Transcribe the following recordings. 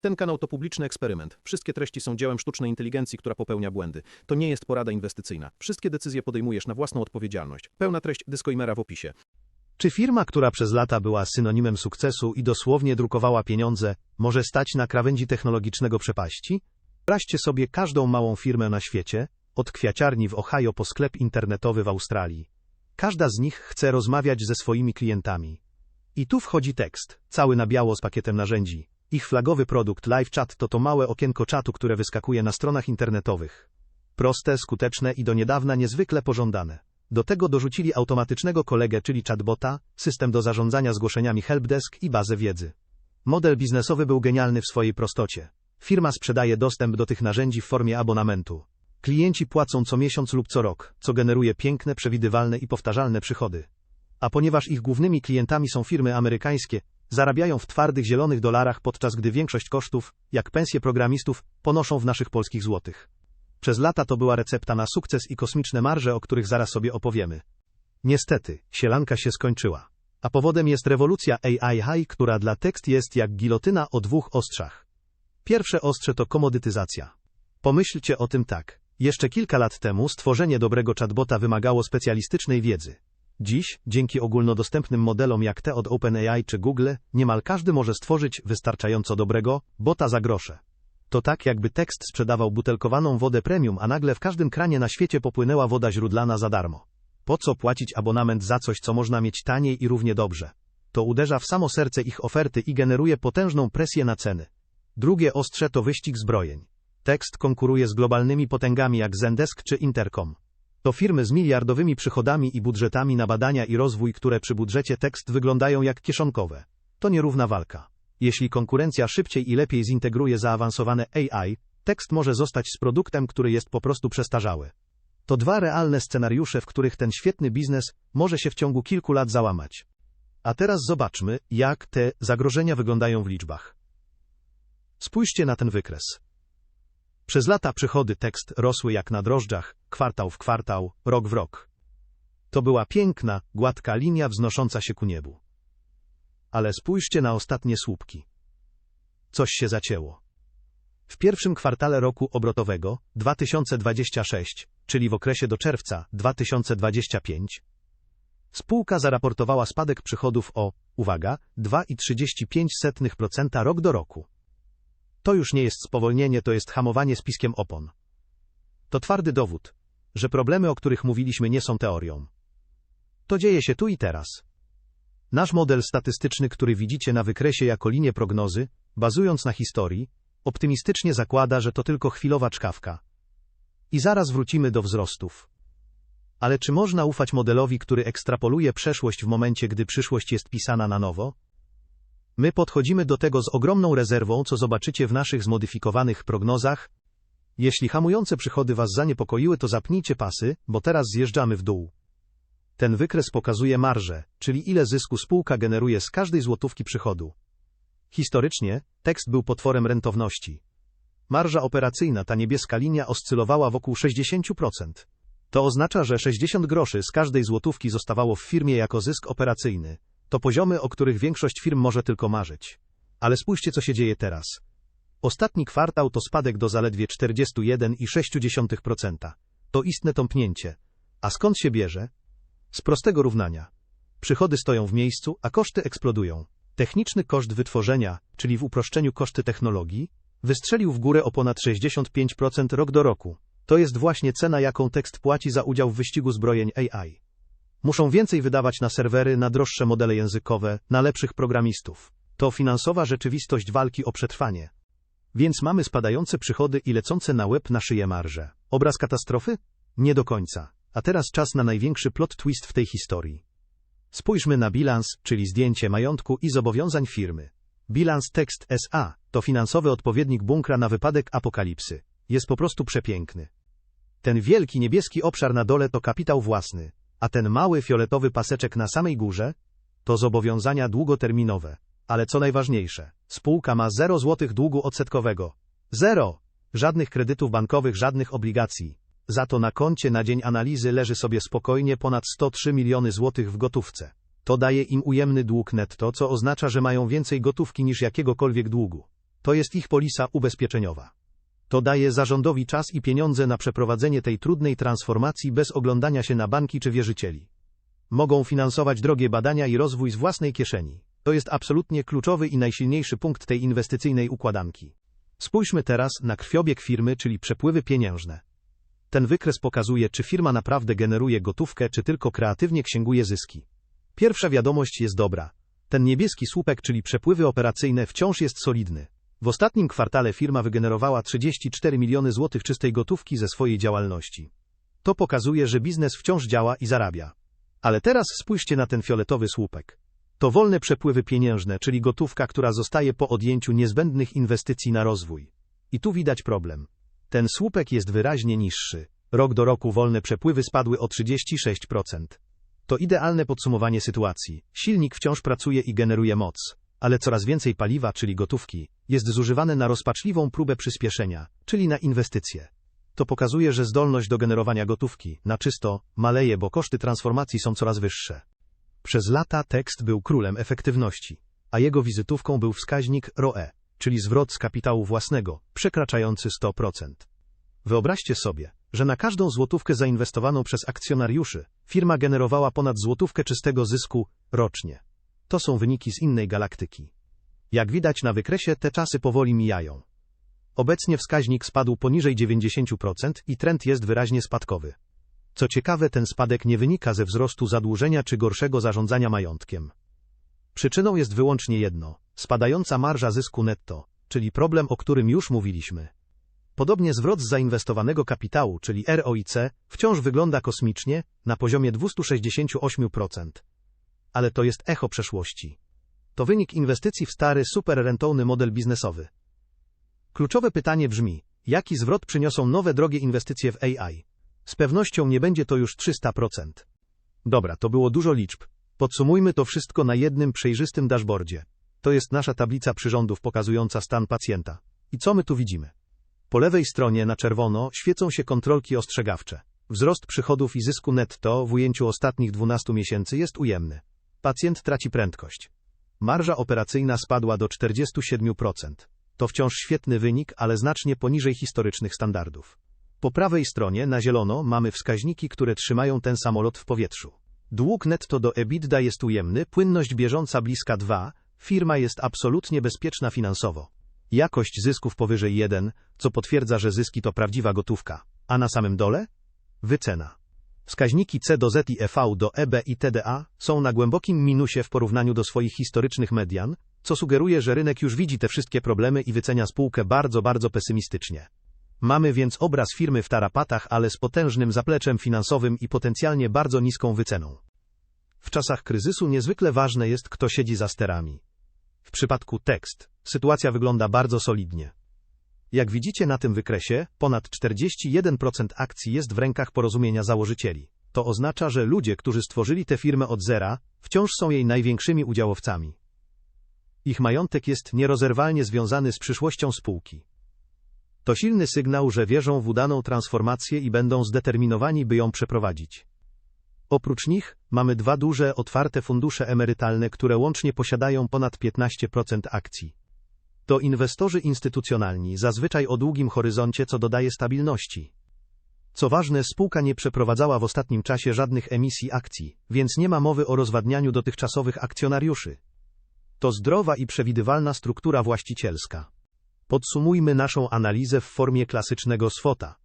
Ten kanał to publiczny eksperyment. Wszystkie treści są dziełem sztucznej inteligencji, która popełnia błędy. To nie jest porada inwestycyjna. Wszystkie decyzje podejmujesz na własną odpowiedzialność. Pełna treść disclaimera w opisie. Czy firma, która przez lata była synonimem sukcesu i dosłownie drukowała pieniądze, może stać na krawędzi technologicznego przepaści? Wyobraźcie sobie każdą małą firmę na świecie, od kwiaciarni w Ohio po sklep internetowy w Australii. Każda z nich chce rozmawiać ze swoimi klientami. I tu wchodzi tekst, cały na biało z pakietem narzędzi. Ich flagowy produkt LiveChat to to małe okienko czatu, które wyskakuje na stronach internetowych. Proste, skuteczne i do niedawna niezwykle pożądane. Do tego dorzucili automatycznego kolegę, czyli chatbota, system do zarządzania zgłoszeniami helpdesk i bazę wiedzy. Model biznesowy był genialny w swojej prostocie. Firma sprzedaje dostęp do tych narzędzi w formie abonamentu. Klienci płacą co miesiąc lub co rok, co generuje piękne, przewidywalne i powtarzalne przychody. A ponieważ ich głównymi klientami są firmy amerykańskie, zarabiają w twardych zielonych dolarach, podczas gdy większość kosztów, jak pensje programistów, ponoszą w naszych polskich złotych. Przez lata to była recepta na sukces i kosmiczne marże, o których zaraz sobie opowiemy. Niestety, sielanka się skończyła. A powodem jest rewolucja AI która dla tekst jest jak gilotyna o dwóch ostrzach. Pierwsze ostrze to komodytyzacja. Pomyślcie o tym tak. Jeszcze kilka lat temu stworzenie dobrego chatbota wymagało specjalistycznej wiedzy. Dziś, dzięki ogólnodostępnym modelom jak te od OpenAI czy Google, niemal każdy może stworzyć wystarczająco dobrego bota za grosze. To tak, jakby tekst sprzedawał butelkowaną wodę premium, a nagle w każdym kranie na świecie popłynęła woda źródlana za darmo. Po co płacić abonament za coś, co można mieć taniej i równie dobrze? To uderza w samo serce ich oferty i generuje potężną presję na ceny. Drugie ostrze to wyścig zbrojeń. Tekst konkuruje z globalnymi potęgami jak Zendesk czy Intercom. To firmy z miliardowymi przychodami i budżetami na badania i rozwój, które przy budżecie tekst wyglądają jak kieszonkowe. To nierówna walka. Jeśli konkurencja szybciej i lepiej zintegruje zaawansowane AI, tekst może zostać z produktem, który jest po prostu przestarzały. To dwa realne scenariusze, w których ten świetny biznes może się w ciągu kilku lat załamać. A teraz zobaczmy, jak te zagrożenia wyglądają w liczbach. Spójrzcie na ten wykres. Przez lata przychody tekst rosły jak na drożdżach, kwartał w kwartał, rok w rok. To była piękna, gładka linia wznosząca się ku niebu. Ale spójrzcie na ostatnie słupki. Coś się zacięło. W pierwszym kwartale roku obrotowego 2026, czyli w okresie do czerwca 2025, spółka zaraportowała spadek przychodów o, uwaga, 2,35% rok do roku. To już nie jest spowolnienie, to jest hamowanie z piskiem opon. To twardy dowód, że problemy, o których mówiliśmy, nie są teorią. To dzieje się tu i teraz. Nasz model statystyczny, który widzicie na wykresie jako linię prognozy, bazując na historii, optymistycznie zakłada, że to tylko chwilowa czkawka. I zaraz wrócimy do wzrostów. Ale czy można ufać modelowi, który ekstrapoluje przeszłość w momencie, gdy przyszłość jest pisana na nowo? My podchodzimy do tego z ogromną rezerwą, co zobaczycie w naszych zmodyfikowanych prognozach. Jeśli hamujące przychody Was zaniepokoiły, to zapnijcie pasy, bo teraz zjeżdżamy w dół. Ten wykres pokazuje marżę, czyli ile zysku spółka generuje z każdej złotówki przychodu. Historycznie, tekst był potworem rentowności. Marża operacyjna, ta niebieska linia, oscylowała wokół 60%. To oznacza, że 60 groszy z każdej złotówki zostawało w firmie jako zysk operacyjny. To poziomy, o których większość firm może tylko marzyć. Ale spójrzcie, co się dzieje teraz. Ostatni kwartał to spadek do zaledwie 41,6%. To istne tąpnięcie. A skąd się bierze? Z prostego równania. Przychody stoją w miejscu, a koszty eksplodują. Techniczny koszt wytworzenia, czyli w uproszczeniu koszty technologii, wystrzelił w górę o ponad 65% rok do roku. To jest właśnie cena, jaką tekst płaci za udział w wyścigu zbrojeń AI. Muszą więcej wydawać na serwery, na droższe modele językowe, na lepszych programistów. To finansowa rzeczywistość walki o przetrwanie. Więc mamy spadające przychody i lecące na łeb na szyję marże. Obraz katastrofy? Nie do końca. A teraz czas na największy plot twist w tej historii. Spójrzmy na bilans, czyli zdjęcie majątku i zobowiązań firmy. Bilans Tekst SA to finansowy odpowiednik bunkra na wypadek apokalipsy. Jest po prostu przepiękny. Ten wielki niebieski obszar na dole to kapitał własny, a ten mały fioletowy paseczek na samej górze to zobowiązania długoterminowe. Ale co najważniejsze, spółka ma 0 złotych długu odsetkowego. Zero! Żadnych kredytów bankowych, żadnych obligacji. Za to na koncie na dzień analizy leży sobie spokojnie ponad 103 miliony złotych w gotówce. To daje im ujemny dług netto, co oznacza, że mają więcej gotówki niż jakiegokolwiek długu. To jest ich polisa ubezpieczeniowa. To daje zarządowi czas i pieniądze na przeprowadzenie tej trudnej transformacji bez oglądania się na banki czy wierzycieli. Mogą finansować drogie badania i rozwój z własnej kieszeni. To jest absolutnie kluczowy i najsilniejszy punkt tej inwestycyjnej układanki. Spójrzmy teraz na krwiobieg firmy, czyli przepływy pieniężne. Ten wykres pokazuje, czy firma naprawdę generuje gotówkę, czy tylko kreatywnie księguje zyski. Pierwsza wiadomość jest dobra. Ten niebieski słupek, czyli przepływy operacyjne, wciąż jest solidny. W ostatnim kwartale firma wygenerowała 34 miliony złotych czystej gotówki ze swojej działalności. To pokazuje, że biznes wciąż działa i zarabia. Ale teraz spójrzcie na ten fioletowy słupek. To wolne przepływy pieniężne, czyli gotówka, która zostaje po odjęciu niezbędnych inwestycji na rozwój. I tu widać problem. Ten słupek jest wyraźnie niższy. Rok do roku wolne przepływy spadły o 36%. To idealne podsumowanie sytuacji. Silnik wciąż pracuje i generuje moc, ale coraz więcej paliwa, czyli gotówki, jest zużywane na rozpaczliwą próbę przyspieszenia, czyli na inwestycje. To pokazuje, że zdolność do generowania gotówki, na czysto, maleje, bo koszty transformacji są coraz wyższe. Przez lata tekst był królem efektywności, a jego wizytówką był wskaźnik ROE, czyli zwrot z kapitału własnego, przekraczający 100%. Wyobraźcie sobie, że na każdą złotówkę zainwestowaną przez akcjonariuszy, firma generowała ponad złotówkę czystego zysku rocznie. To są wyniki z innej galaktyki. Jak widać na wykresie, te czasy powoli mijają. Obecnie wskaźnik spadł poniżej 90% i trend jest wyraźnie spadkowy. Co ciekawe, ten spadek nie wynika ze wzrostu zadłużenia czy gorszego zarządzania majątkiem. Przyczyną jest wyłącznie jedno spadająca marża zysku netto, czyli problem, o którym już mówiliśmy. Podobnie zwrot z zainwestowanego kapitału, czyli ROIC, wciąż wygląda kosmicznie, na poziomie 268%. Ale to jest echo przeszłości. To wynik inwestycji w stary, superrentowny model biznesowy. Kluczowe pytanie brzmi, jaki zwrot przyniosą nowe drogie inwestycje w AI? Z pewnością nie będzie to już 300%. Dobra, to było dużo liczb. Podsumujmy to wszystko na jednym przejrzystym dashboardzie. To jest nasza tablica przyrządów pokazująca stan pacjenta. I co my tu widzimy? Po lewej stronie na czerwono świecą się kontrolki ostrzegawcze. Wzrost przychodów i zysku netto w ujęciu ostatnich 12 miesięcy jest ujemny. Pacjent traci prędkość. Marża operacyjna spadła do 47%. To wciąż świetny wynik, ale znacznie poniżej historycznych standardów. Po prawej stronie na zielono mamy wskaźniki, które trzymają ten samolot w powietrzu. Dług netto do EBITDA jest ujemny, płynność bieżąca bliska 2, firma jest absolutnie bezpieczna finansowo. Jakość zysków powyżej 1, co potwierdza, że zyski to prawdziwa gotówka. A na samym dole? Wycena. Wskaźniki C do Z i EV do EB i TDA są na głębokim minusie w porównaniu do swoich historycznych median, co sugeruje, że rynek już widzi te wszystkie problemy i wycenia spółkę bardzo, bardzo pesymistycznie. Mamy więc obraz firmy w tarapatach, ale z potężnym zapleczem finansowym i potencjalnie bardzo niską wyceną. W czasach kryzysu niezwykle ważne jest, kto siedzi za sterami. W przypadku tekst, sytuacja wygląda bardzo solidnie. Jak widzicie na tym wykresie, ponad 41% akcji jest w rękach porozumienia założycieli. To oznacza, że ludzie, którzy stworzyli tę firmę od zera, wciąż są jej największymi udziałowcami. Ich majątek jest nierozerwalnie związany z przyszłością spółki. To silny sygnał, że wierzą w udaną transformację i będą zdeterminowani, by ją przeprowadzić. Oprócz nich mamy dwa duże, otwarte fundusze emerytalne, które łącznie posiadają ponad 15% akcji. To inwestorzy instytucjonalni, zazwyczaj o długim horyzoncie, co dodaje stabilności. Co ważne, spółka nie przeprowadzała w ostatnim czasie żadnych emisji akcji, więc nie ma mowy o rozwadnianiu dotychczasowych akcjonariuszy. To zdrowa i przewidywalna struktura właścicielska. Podsumujmy naszą analizę w formie klasycznego swota.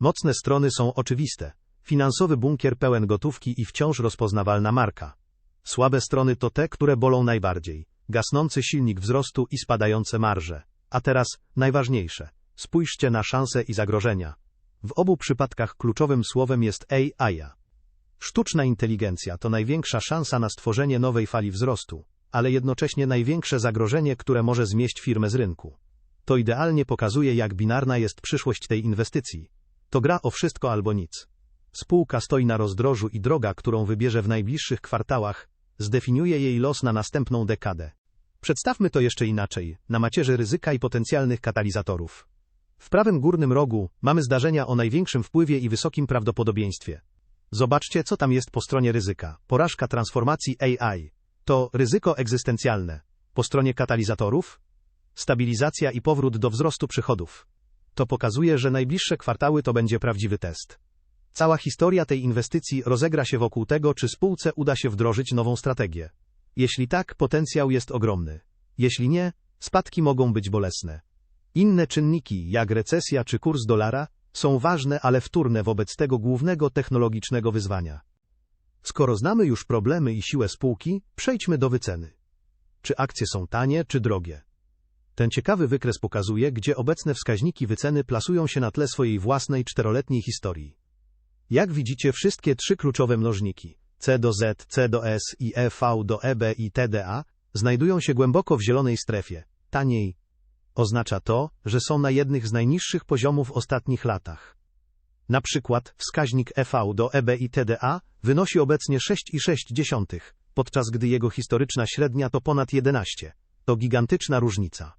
Mocne strony są oczywiste. Finansowy bunkier pełen gotówki i wciąż rozpoznawalna marka. Słabe strony to te, które bolą najbardziej. Gasnący silnik wzrostu i spadające marże. A teraz najważniejsze. Spójrzcie na szanse i zagrożenia. W obu przypadkach kluczowym słowem jest AI. Sztuczna inteligencja to największa szansa na stworzenie nowej fali wzrostu, ale jednocześnie największe zagrożenie, które może zmieść firmę z rynku. To idealnie pokazuje, jak binarna jest przyszłość tej inwestycji. To gra o wszystko albo nic. Spółka stoi na rozdrożu i droga, którą wybierze w najbliższych kwartałach, zdefiniuje jej los na następną dekadę. Przedstawmy to jeszcze inaczej, na macierzy ryzyka i potencjalnych katalizatorów. W prawym górnym rogu mamy zdarzenia o największym wpływie i wysokim prawdopodobieństwie. Zobaczcie, co tam jest po stronie ryzyka. Porażka transformacji AI. To ryzyko egzystencjalne. Po stronie katalizatorów? stabilizacja i powrót do wzrostu przychodów. To pokazuje, że najbliższe kwartały to będzie prawdziwy test. Cała historia tej inwestycji rozegra się wokół tego, czy spółce uda się wdrożyć nową strategię. Jeśli tak, potencjał jest ogromny. Jeśli nie, spadki mogą być bolesne. Inne czynniki, jak recesja czy kurs dolara, są ważne, ale wtórne wobec tego głównego technologicznego wyzwania. Skoro znamy już problemy i siłę spółki, przejdźmy do wyceny. Czy akcje są tanie, czy drogie? Ten ciekawy wykres pokazuje, gdzie obecne wskaźniki wyceny plasują się na tle swojej własnej czteroletniej historii. Jak widzicie, wszystkie trzy kluczowe mnożniki C do Z, C do S i EV do EB i TDA znajdują się głęboko w zielonej strefie. Taniej oznacza to, że są na jednych z najniższych poziomów w ostatnich latach. Na przykład wskaźnik EV do EB i TDA wynosi obecnie 6,6, podczas gdy jego historyczna średnia to ponad 11. To gigantyczna różnica.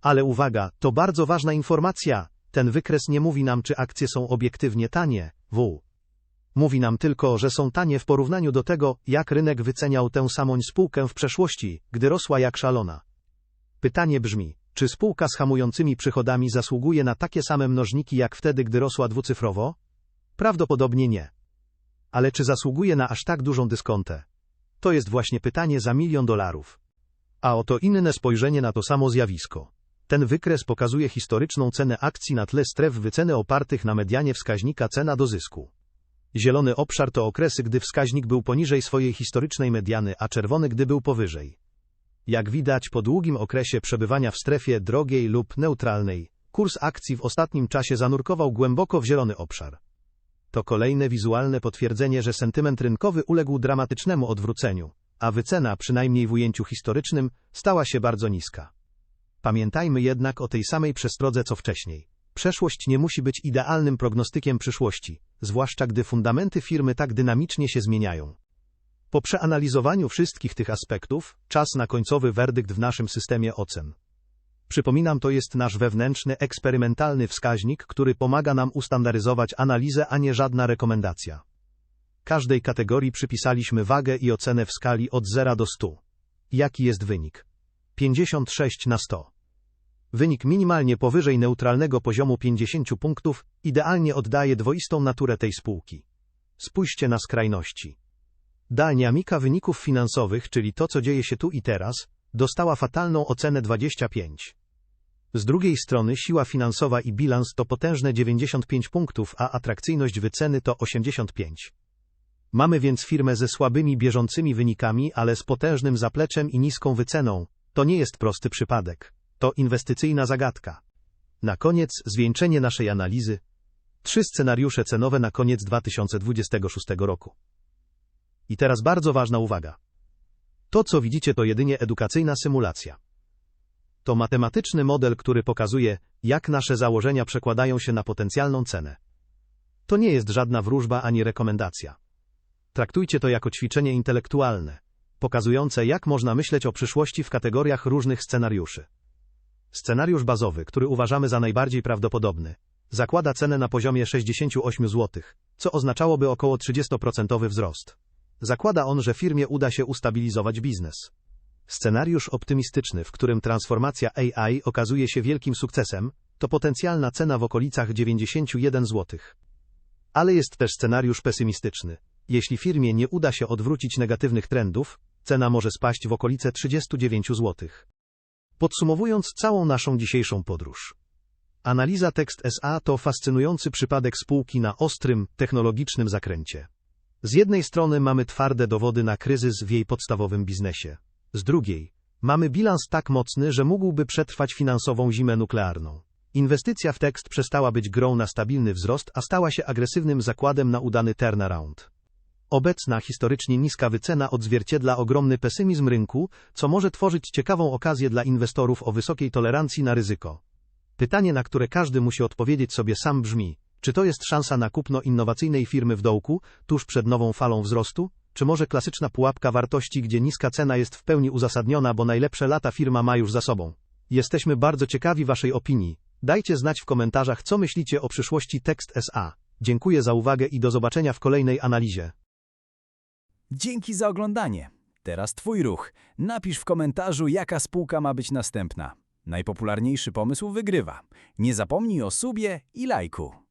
Ale uwaga, to bardzo ważna informacja. Ten wykres nie mówi nam, czy akcje są obiektywnie tanie. W. Mówi nam tylko, że są tanie w porównaniu do tego, jak rynek wyceniał tę samą spółkę w przeszłości, gdy rosła jak szalona. Pytanie brzmi, czy spółka z hamującymi przychodami zasługuje na takie same mnożniki jak wtedy, gdy rosła dwucyfrowo? Prawdopodobnie nie. Ale czy zasługuje na aż tak dużą dyskontę? To jest właśnie pytanie za milion dolarów. A oto inne spojrzenie na to samo zjawisko. Ten wykres pokazuje historyczną cenę akcji na tle stref wyceny opartych na medianie wskaźnika cena do zysku. Zielony obszar to okresy, gdy wskaźnik był poniżej swojej historycznej mediany, a czerwony gdy był powyżej. Jak widać, po długim okresie przebywania w strefie drogiej lub neutralnej, kurs akcji w ostatnim czasie zanurkował głęboko w zielony obszar. To kolejne wizualne potwierdzenie, że sentyment rynkowy uległ dramatycznemu odwróceniu, a wycena, przynajmniej w ujęciu historycznym, stała się bardzo niska. Pamiętajmy jednak o tej samej przestrodze co wcześniej. Przeszłość nie musi być idealnym prognostykiem przyszłości, zwłaszcza gdy fundamenty firmy tak dynamicznie się zmieniają. Po przeanalizowaniu wszystkich tych aspektów, czas na końcowy werdykt w naszym systemie ocen. Przypominam, to jest nasz wewnętrzny, eksperymentalny wskaźnik, który pomaga nam ustandaryzować analizę, a nie żadna rekomendacja. Każdej kategorii przypisaliśmy wagę i ocenę w skali od 0 do 100. Jaki jest wynik? 56 na 100. Wynik minimalnie powyżej neutralnego poziomu 50 punktów idealnie oddaje dwoistą naturę tej spółki. Spójrzcie na skrajności. Dynamika wyników finansowych, czyli to, co dzieje się tu i teraz, dostała fatalną ocenę 25. Z drugiej strony siła finansowa i bilans to potężne 95 punktów, a atrakcyjność wyceny to 85. Mamy więc firmę ze słabymi bieżącymi wynikami, ale z potężnym zapleczem i niską wyceną. To nie jest prosty przypadek. To inwestycyjna zagadka. Na koniec zwieńczenie naszej analizy. Trzy scenariusze cenowe na koniec 2026 roku. I teraz bardzo ważna uwaga. To, co widzicie, to jedynie edukacyjna symulacja. To matematyczny model, który pokazuje, jak nasze założenia przekładają się na potencjalną cenę. To nie jest żadna wróżba ani rekomendacja. Traktujcie to jako ćwiczenie intelektualne, pokazujące, jak można myśleć o przyszłości w kategoriach różnych scenariuszy. Scenariusz bazowy, który uważamy za najbardziej prawdopodobny, zakłada cenę na poziomie 68 zł, co oznaczałoby około 30% wzrost. Zakłada on, że firmie uda się ustabilizować biznes. Scenariusz optymistyczny, w którym transformacja AI okazuje się wielkim sukcesem, to potencjalna cena w okolicach 91 zł. Ale jest też scenariusz pesymistyczny. Jeśli firmie nie uda się odwrócić negatywnych trendów, cena może spaść w okolice 39 zł. Podsumowując całą naszą dzisiejszą podróż. Analiza tekst SA to fascynujący przypadek spółki na ostrym, technologicznym zakręcie. Z jednej strony mamy twarde dowody na kryzys w jej podstawowym biznesie. Z drugiej, mamy bilans tak mocny, że mógłby przetrwać finansową zimę nuklearną. Inwestycja w tekst przestała być grą na stabilny wzrost, a stała się agresywnym zakładem na udany turnaround. Obecna historycznie niska wycena odzwierciedla ogromny pesymizm rynku, co może tworzyć ciekawą okazję dla inwestorów o wysokiej tolerancji na ryzyko. Pytanie, na które każdy musi odpowiedzieć sobie sam brzmi: czy to jest szansa na kupno innowacyjnej firmy w dołku, tuż przed nową falą wzrostu? Czy może klasyczna pułapka wartości, gdzie niska cena jest w pełni uzasadniona, bo najlepsze lata firma ma już za sobą? Jesteśmy bardzo ciekawi Waszej opinii. Dajcie znać w komentarzach, co myślicie o przyszłości Tekst SA. Dziękuję za uwagę i do zobaczenia w kolejnej analizie. Dzięki za oglądanie. Teraz Twój ruch. Napisz w komentarzu, jaka spółka ma być następna. Najpopularniejszy pomysł wygrywa. Nie zapomnij o subie i lajku.